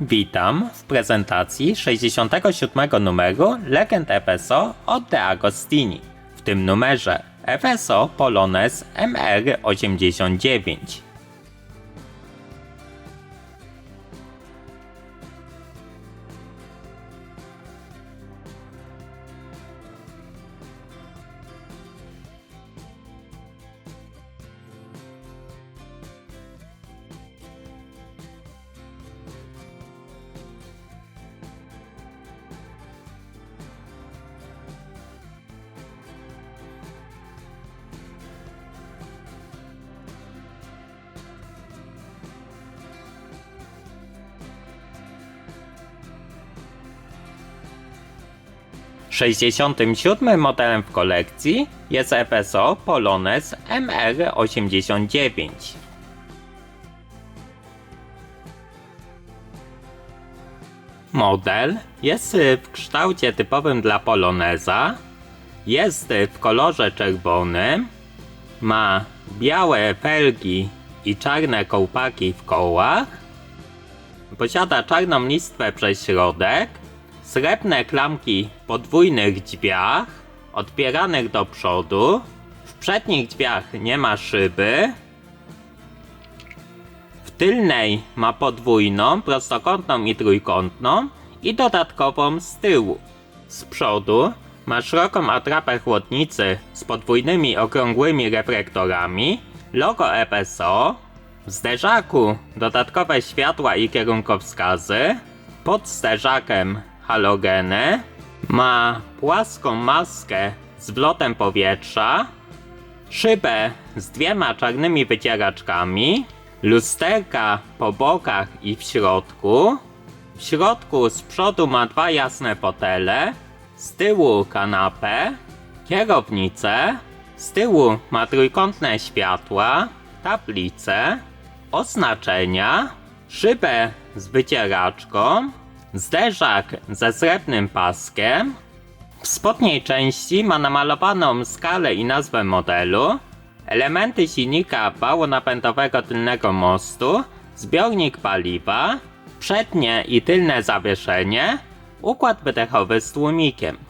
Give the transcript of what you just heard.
Witam w prezentacji 67 numeru Legend FSO od De Agostini. W tym numerze FSO Polones MR89. 67 modelem w kolekcji jest FSO Polones MR89. Model jest w kształcie typowym dla Poloneza, jest w kolorze czerwonym, ma białe felgi i czarne kołpaki w kołach, posiada czarną listwę przez środek, srebrne klamki podwójnych drzwiach, odpieranych do przodu, w przednich drzwiach nie ma szyby, w tylnej ma podwójną, prostokątną i trójkątną i dodatkową z tyłu. Z przodu ma szeroką atrapę chłodnicy z podwójnymi okrągłymi reflektorami, logo FSO, w zderzaku dodatkowe światła i kierunkowskazy, pod zderzakiem halogeny, ma płaską maskę z wlotem powietrza, szybę z dwiema czarnymi wycieraczkami, lusterka po bokach i w środku. W środku z przodu ma dwa jasne fotele, z tyłu kanapę, kierownicę, z tyłu ma trójkątne światła, tablicę, oznaczenia, szybę z wycieraczką, zderzak ze srebrnym paskiem. W spodniej części ma namalowaną skalę i nazwę modelu, elementy silnika bału napędowego tylnego mostu, zbiornik paliwa, przednie i tylne zawieszenie, układ wydechowy z tłumikiem.